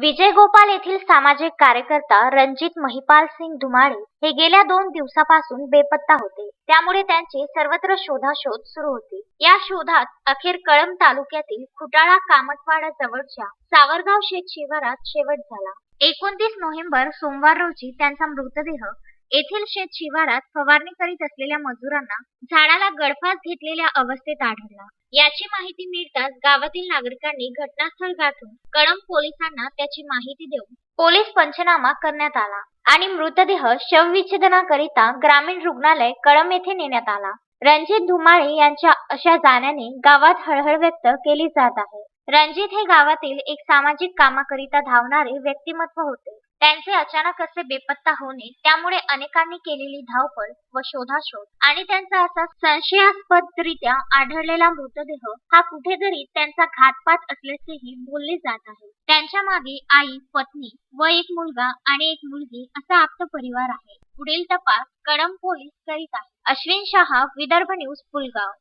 विजय गोपाल येथील सामाजिक कार्यकर्ता रणजित महिपाल सिंग धुमाळे हे गेल्या दोन दिवसापासून बेपत्ता होते. त्यामुळे त्यांचे सर्वत्र शोधाशोध सुरू होते. या शोधात अखेर कळंब तालुक्यातील खुटाळा कामतवाडा जवळच्या सावरगाव शेत शिवारात शेवट झाला. एकोणतीस नोव्हेंबर सोमवार रोजी त्यांचा मृतदेह येथील शेत शिवारात फवारणी करीत असलेल्या मजुरांना झाडाला गळफास घेतलेल्या अवस्थेत आढळला. याची माहिती मिळताच गावातील नागरिकांनी घटनास्थळ गाठून कळंब पोलिसांना त्याची माहिती देऊन पोलीस पंचनामा करण्यात आला आणि मृतदेह शवविच्छेदनाकरिता ग्रामीण रुग्णालय कळंब येथे नेण्यात आला. रणजित धुमाळे यांच्या अशा जाण्याने गावात हळहळ व्यक्त केली जात आहे. रणजित हे गावातील एक सामाजिक कामाकरिता धावणारे व्यक्तिमत्व होते. त्यांचे अचानक असे बेपत्ता होणे त्यामुळे अनेकांनी केलेली धावपळ व शोधाशोध आणि त्यांचा असा संशयास्पदरित्या आढळलेला मृतदेह हा कुठेतरी त्यांचा घातपात असल्याचेही बोलले जात आहे. त्यांच्या मागे आई पत्नी व एक मुलगा आणि एक मुलगी असा आप्त परिवार आहे. पुढील तपास कडम पोलीस करीत आहे. अश्विन शहा विदर्भ न्यूज पुलगाव